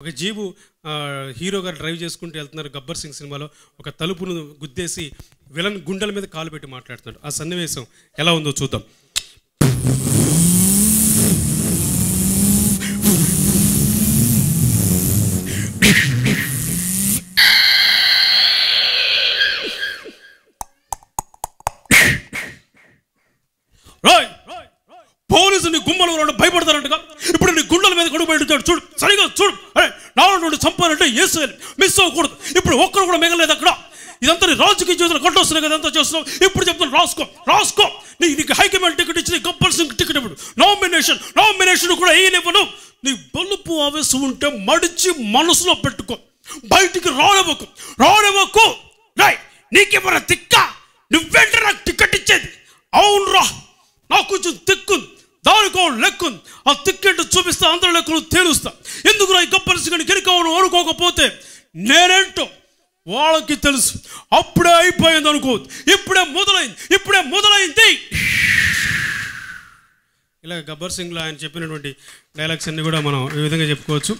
ఒక jeep hero గారు drive చేసుకుంటూ వెళ్తున్నారు గబ్బర్ సింగ్ సినిమాలో. ఒక తలుపును గుద్దేసి విలన్ గుండెల మీద కాలు పెట్టి మాట్లాడుతున్నాడు. ఆ సన్నివేశం ఎలా ఉందో చూద్దాం. రాయ్! పోలీసు నీ గుమ్మల వాళ్ళు భయపడతారంటగా? ఇప్పుడు నీ గుండెల మీద కొడుకు చూడు సరిగా చూడు. నాలుగు నుండి చంపాలంటే ఏసు మిస్ అవ్వకూడదు. ఇప్పుడు ఒక్కరు కూడా మిగలేదు అక్కడ. ఇదంతా రాజుకి రాజకీయ జీవితంలో కొట్టొస్తున్నాయి కదా అంతా చేస్తున్నావు. ఇప్పుడు చెప్తాను రాసుకో రాసుకో. నీ నీకు హైకమాండ్ టికెట్ ఇచ్చి కంపల్సరీ టికెట్ ఇవ్వడు. నామినేషన్ నామినేషన్ కూడా వేయనివ్వను నీ బలుపు ఆవేశం ఉంటే మడిచి మనసులో పెట్టుకో. బయటికి రానివ్వకు. రానివ్వకు. రై నీకేమన్నా తిక్క? నువ్వెంట నాకు టికెట్ ఇచ్చేది అవునరా నాకు కొంచెం తిక్కుంది లెక్కుంది ఆ తిక్కేంటో చూపిస్తే అందరి లెక్కలు తేలుస్తా. ఎందుకు ఈ గొప్ప కానీ గెలికవను అనుకోకపోతే నేనేంటో వాళ్ళకి తెలుసు. అప్పుడే అయిపోయింది అనుకోవద్దు ఇప్పుడే మొదలైంది ఇప్పుడే మొదలైంది. ఇలా గబ్బర్ సింగ్లో ఆయన చెప్పినటువంటి డైలాగ్స్ అన్నీ కూడా మనం ఈ విధంగా చెప్పుకోవచ్చు.